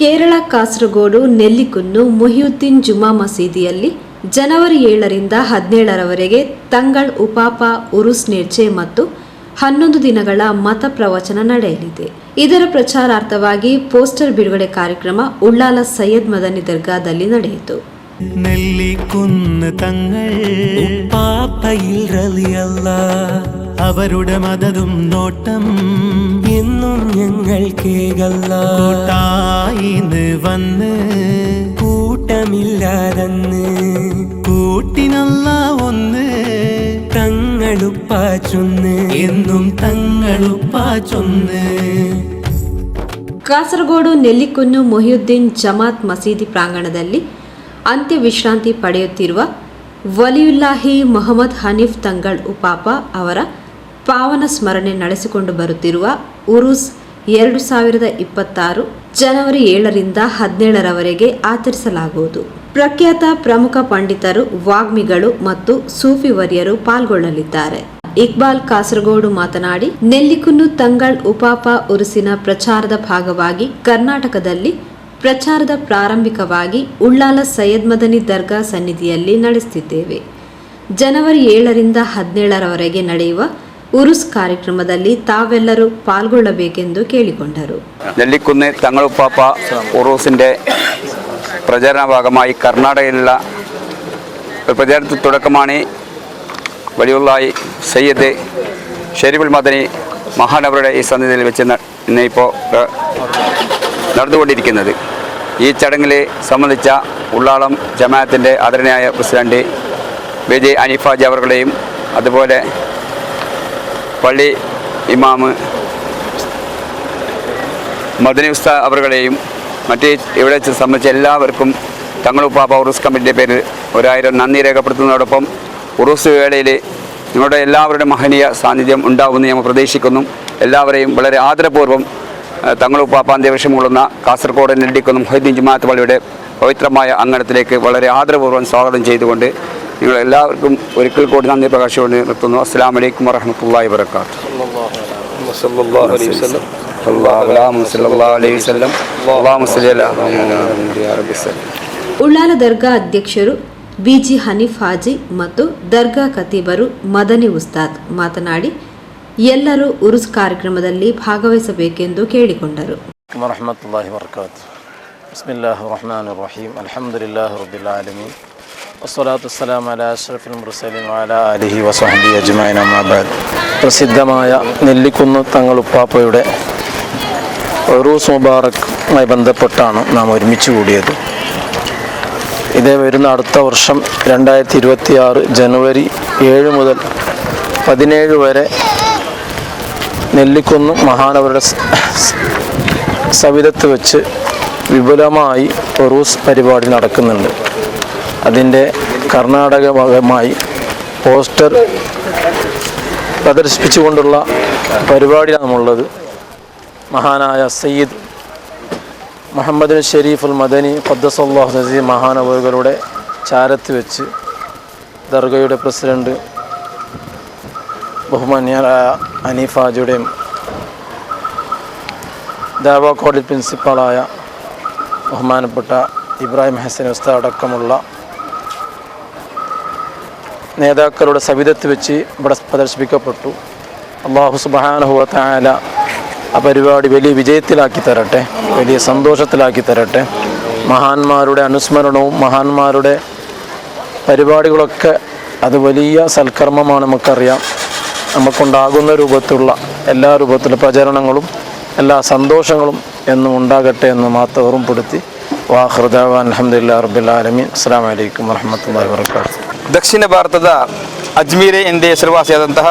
ಕೇರಳ, ಕಾಸರಗೋಡು, ನೆಲ್ಲಿಕುನ್ನು, ಮುಹಿಯುದ್ದೀನ್ ಜುಮಾ ಮಸೀದಿಯಲ್ಲಿ ಜನವರಿ ಏಳರಿಂದ ಹದಿನೇಳರವರೆಗೆ ತಂಗಳ್, ಉಪಾಪ, ಉರುಸ್ ನೇರ್ಚೆ ಮತ್ತು ಹನ್ನೊಂದು ದಿನಗಳ ಮತ ಪ್ರವಚನ ನಡೆಯಲಿದೆ. ಇದರ ಪ್ರಚಾರಾರ್ಥವಾಗಿ ಪೋಸ್ಟರ್ ಬಿಡುಗಡೆ ಕಾರ್ಯಕ್ರಮ ಉಳ್ಳಾಲ ಸೈಯದ್ ಮದನಿ ದರ್ಗಾದಲ್ಲಿ ನಡೆಯಿತು. നെല്ലിക്കുന്ന് തങ്ങൾ പാപ്പയിൽ റലിയല്ല അവരുടെ മതതും നോട്ടം എന്നും ഞങ്ങൾ കേകല്ല കൂട്ടായിന്ന് വന്ന് കൂട്ടമില്ലാതെന്ന് കൂട്ടിനല്ല ഒന്ന് തങ്ങളുപ്പാച്ചൊന്ന് എന്നും തങ്ങളുപ്പാച്ചൊന്ന് ಕಾಸರಗೋಡು ನೆಲ್ಲಿಕುನ್ನು ಮೊಹಿಯುದ್ದೀನ್ ಜಮಾತ್ ಮಸೀದಿ ಪ್ರಾಂಗಣದಲ್ಲಿ ಅಂತ್ಯ ವಿಶ್ರಾಂತಿ ಪಡೆಯುತ್ತಿರುವ ವಲಿಯುಲ್ಲಾಹಿ ಮೊಹಮ್ಮದ್ ಹನೀಫ್ ತಂಗಳ್ ಉಪಾಪ ಅವರ ಪಾವನ ಸ್ಮರಣೆ ನಡೆಸಿಕೊಂಡು ಬರುತ್ತಿರುವ ಉರುಸ್ ಎರಡು ಸಾವಿರದ ಇಪ್ಪತ್ತಾರು ಜನವರಿ ಏಳರಿಂದ ಹದಿನೇಳರವರೆಗೆ ಆಚರಿಸಲಾಗುವುದು. ಪ್ರಖ್ಯಾತ ಪ್ರಮುಖ ಪಂಡಿತರು, ವಾಗ್ಮಿಗಳು ಮತ್ತು ಸೂಫಿ ವರಿಯರು ಪಾಲ್ಗೊಳ್ಳಲಿದ್ದಾರೆ. ಇಕ್ಬಾಲ್ ಕಾಸರಗೋಡು ಮಾತನಾಡಿ, ನೆಲ್ಲಿಕುನ್ನು ತಂಗಳ್ ಉಪಾಪ ಉರುಸಿನ ಪ್ರಚಾರದ ಭಾಗವಾಗಿ ಕರ್ನಾಟಕದಲ್ಲಿ ಪ್ರಚಾರದ ಪ್ರಾರಂಭಿಕವಾಗಿ ಉಳ್ಳಾಲ ಸೈಯದ್ ಮದನಿ ದರ್ಗಾ ಸನ್ನಿಧಿಯಲ್ಲಿ ನಡೆಸುತ್ತಿದ್ದೇವೆ ಜನವರಿ ಏಳರಿಂದ ಹದಿನೇಳರವರೆಗೆ ನಡೆಯುವ ಉರುಸ್ ಕಾರ್ಯಕ್ರಮದಲ್ಲಿ ತಾವೆಲ್ಲರೂ ಪಾಲ್ಗೊಳ್ಳಬೇಕೆಂದು ಕೇಳಿಕೊಂಡರು നെല്ലിക്കുന്ന് തങ്ങളുപ്പാപ്പ ഉറൂസിൻ്റെ പ്രചരണ ഭാഗമായി കർണാടകയിലുള്ള ഒരു പ്രചാരണത്തിൽ തുടക്കമാണ് വലിയുള്ളായി സയ്യദ് ഷെരീഫുൽ മദനി മഹാനവരുടെ ഈ സന്നിധിയിൽ വെച്ച് ന- ഇന്ന് ഇപ്പോൾ പ്ര- നടന്നുകൊണ്ടിരിക്കുന്നത്. ഈ ചടങ്ങിൽ സംബന്ധിച്ച ഉള്ളാളം ജമാഅത്തിന്റെ ആദരണീയായ പ്രസിഡന്റ് വിജയ് അനിഫാജ് ജവറുകളെയും അതുപോലെ പള്ളി ഇമാമ് മദനി ഉസ്താ അവരുടെയും മറ്റ് ഇവിടെ സംബന്ധിച്ച എല്ലാവർക്കും തങ്ങളുപ്പാപ്പ ഉറൂസ് കമ്മിറ്റിന്റെ പേരിൽ ഒരായിരം നന്ദി രേഖപ്പെടുത്തുന്നതോടൊപ്പം ഉറൂസ് വേളയിൽ നിങ്ങളുടെ എല്ലാവരുടെ മഹനീയ സാന്നിധ്യം ഉണ്ടാവുമെന്ന് ഞങ്ങൾ പ്രതീക്ഷിക്കുന്നു. എല്ലാവരെയും വളരെ ആദരപൂർവം തങ്ങളുപ്പാപ്പാൻ ദേവസ്വം കൊള്ളുന്ന കാസർഗോഡ് നെല്ലിക്കുന്ന മൊഹീദ്ദീൻ ജുമാഅത്ത് പള്ളിയുടെ പവിത്രമായ അങ്കണത്തിലേക്ക് വളരെ ആദരപൂർവം സ്വാഗതം ചെയ്തുകൊണ്ട് നിങ്ങൾ എല്ലാവർക്കും ഒരിക്കൽ കൂടി നന്ദി പ്രകാശിച്ചുകൊണ്ട് നിർത്തുന്നു. അസ്സാം വലൈക്കും വറഹമത്തല്ലാഹി വബർക്കാത്തു ಉಳ್ಳಾಲ ದರ್ಗಾ ಅಧ್ಯಕ್ಷರು ಬಿಜಿ ಹನೀಫ್ ಹಾಜಿ ಮತ್ತು ದರ್ಗಾ ಖತೀಬರು ಮದನಿ ಉಸ್ತಾದ್ ಮಾತನಾಡಿ ಎಲ್ಲರೂ ಉರುಸ್ ಕಾರ್ಯಕ್ರಮದಲ್ಲಿ ಭಾಗವಹಿಸಬೇಕೆಂದು ಕೇಳಿಕೊಂಡರು. പ്രസിദ്ധമായ നെല്ലിക്കുന്ന് തങ്ങളുപ്പാപ്പയുടെ റൂസ് മുബാറക്കുമായി ബന്ധപ്പെട്ടാണ് നാം ഒരുമിച്ച് കൂടിയത്. ഇത് വരുന്ന അടുത്ത വർഷം രണ്ടായിരത്തി ഇരുപത്തി ആറ് ജനുവരി ഏഴ് മുതൽ പതിനേഴ് വരെ നെല്ലിക്കുന്ന് മഹാനവരുടെ സവിധത്ത് വെച്ച് വിപുലമായി ഒറൂസ് പരിപാടി നടക്കുന്നുണ്ട്. അതിന്റെ കർണാടക ഭാഗമായി പോസ്റ്റർ പ്രദർശിപ്പിച്ചുകൊണ്ടുള്ള പരിപാടിയാണുള്ളത്. മഹാനായ സയ്യിദ് മുഹമ്മദ് ഷെരീഫുൽ മദനി ഖദ്ദസല്ലാഹു നസീം മഹാനവറുകളുടെ ചാരത്ത് വെച്ച് ദർഗയുടെ പ്രസിഡന്റ് ബഹുമാന്യരായ അനീഫാജുടെയും ദാവ കോളേജ് പ്രിൻസിപ്പാളായ ബഹുമാനപ്പെട്ട ഇബ്രാഹിം ഹസൻ ഉസ്താദ് അടക്കമുള്ള നേതാക്കളുടെ സവിധത്ത് വെച്ച് ഇവിടെ പ്രദർശിപ്പിക്കപ്പെട്ടു. അള്ളാഹു സുബാനഹുവ താല ആ പരിപാടി വലിയ വിജയത്തിലാക്കി തരട്ടെ വലിയ സന്തോഷത്തിലാക്കി തരട്ടെ. മഹാന്മാരുടെ അനുസ്മരണവും മഹാന്മാരുടെ പരിപാടികളൊക്കെ അത് വലിയ സൽക്കർമ്മമാണ് നമുക്കറിയാം. നമുക്കുണ്ടാകുന്ന രൂപത്തിലുള്ള എല്ലാ രൂപത്തിലുള്ള പ്രചരണങ്ങളും എല്ലാ സന്തോഷങ്ങളും എന്നും ഉണ്ടാകട്ടെ എന്ന് മാത്രം ഓർമ്മപ്പെടുത്തി വാഹൃദാൻ അലഹമുല്ലാ റബ്ബുലാലമീൻ അസ്സാം വലൈക്കും വർഹമത്തല്ലാ വാബർക്കാത്തു ದಕ್ಷಿಣ ಭಾರತದ ಅಜ್ಮೀರೆ ಎಂದೇ ಹೆಸರುವಾಸಿಯಾದಂತಹ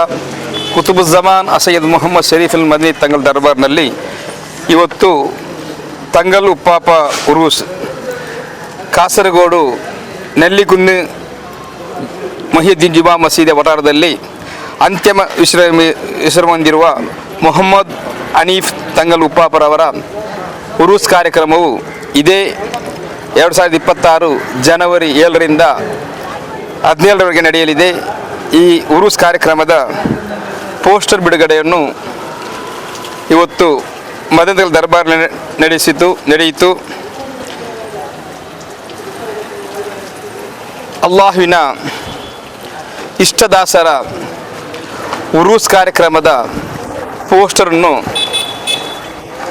ಕುತುಬುಜ್ಜಮಾನ್ ಅಸಯ್ಯದ್ ಮೊಹಮ್ಮದ್ ಶರೀಫ್ ಅಲ್ ಮದನಿ ತಂಗಲ್ ದರ್ಬಾರ್ನಲ್ಲಿ ಇವತ್ತು ತಂಗಲ್ ಉಪ್ಪಾಪ ಉರೂಸ್ ಕಾಸರಗೋಡು ನೆಲ್ಲಿಕುನ್ನು ಮೊಹಿಯುದ್ದೀನ್ ಜುಮಾ ಮಸೀದಿ ವಟಾರದಲ್ಲಿ ಅಂತಿಮ ವಿಶ್ರಮಿ ವಿಶ್ರಮ ಹೊಂದಿರುವ ಮೊಹಮ್ಮದ್ ಅನೀಫ್ ತಂಗಲ್ ಉಪ್ಪಾಪರವರ ಉರೂಸ್ ಕಾರ್ಯಕ್ರಮವು ಇದೇ ಎರಡು ಸಾವಿರದ ಇಪ್ಪತ್ತಾರು ಜನವರಿ ಏಳರಿಂದ ಹದಿನೇಳರವರೆಗೆ ನಡೆಯಲಿದೆ. ಈ ಉರೂಸ್ ಕಾರ್ಯಕ್ರಮದ ಪೋಸ್ಟರ್ ಬಿಡುಗಡೆಯನ್ನು ಇವತ್ತು ಮದನಗಲ್ ದರ್ಬಾರ್ ನಡೆಸಿತು, ನಡೆಯಿತು. ಅಲ್ಲಾಹುವಿನ ಇಷ್ಟದಾಸರ ಉರೂಸ್ ಕಾರ್ಯಕ್ರಮದ ಪೋಸ್ಟರನ್ನು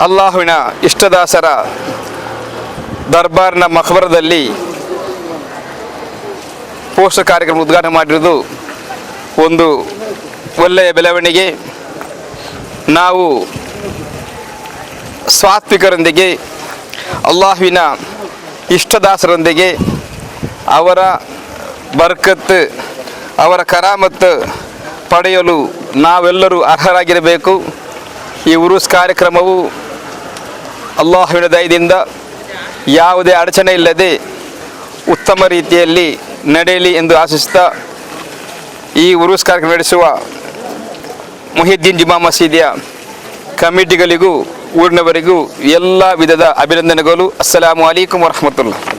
ಅಲ್ಲಾಹುವಿನ ಇಷ್ಟದಾಸರ ದರ್ಬಾರ್ನ ಮಖಬರದಲ್ಲಿ ಪೋಸ್ಟರ್ ಕಾರ್ಯಕ್ರಮ ಉದ್ಘಾಟನೆ ಮಾಡಿರುವುದು ಒಂದು ಒಳ್ಳೆಯ ಬೆಳವಣಿಗೆ. ನಾವು ಸ್ವಾತ್ವಿಕರೊಂದಿಗೆ, ಅಲ್ಲಾಹುವಿನ ಇಷ್ಟದಾಸರೊಂದಿಗೆ ಅವರ ಬರ್ಕತ್, ಅವರ ಕರಾಮತ್ ಪಡೆಯಲು ನಾವೆಲ್ಲರೂ ಅರ್ಹರಾಗಿರಬೇಕು. ಈ ಉರುಸ್ ಕಾರ್ಯಕ್ರಮವು ಅಲ್ಲಾಹುವಿನ ದಯದಿಂದ ಯಾವುದೇ ಅಡಚಣೆ ಇಲ್ಲದೆ ಉತ್ತಮ ರೀತಿಯಲ್ಲಿ ನಡೆಯಲಿ ಎಂದು ಆಶಿಸ್ತಾ ಈ ಉರುಸ್ ಕಾರ್ಯಕ್ರಮ ನಡೆಸುವ ಮುಹಿದ್ದೀನ್ ಜುಮಾ ಮಸೀದಿಯ ಕಮಿಟಿಗಳಿಗೂ ಊರಿನವರಿಗೂ ಎಲ್ಲ ವಿಧದ ಅಭಿನಂದನೆಗಳು. ಅಸ್ಸಲಾಮು ಅಲೈಕುಮ್ ವರಹಮತುಲ್ಲಾ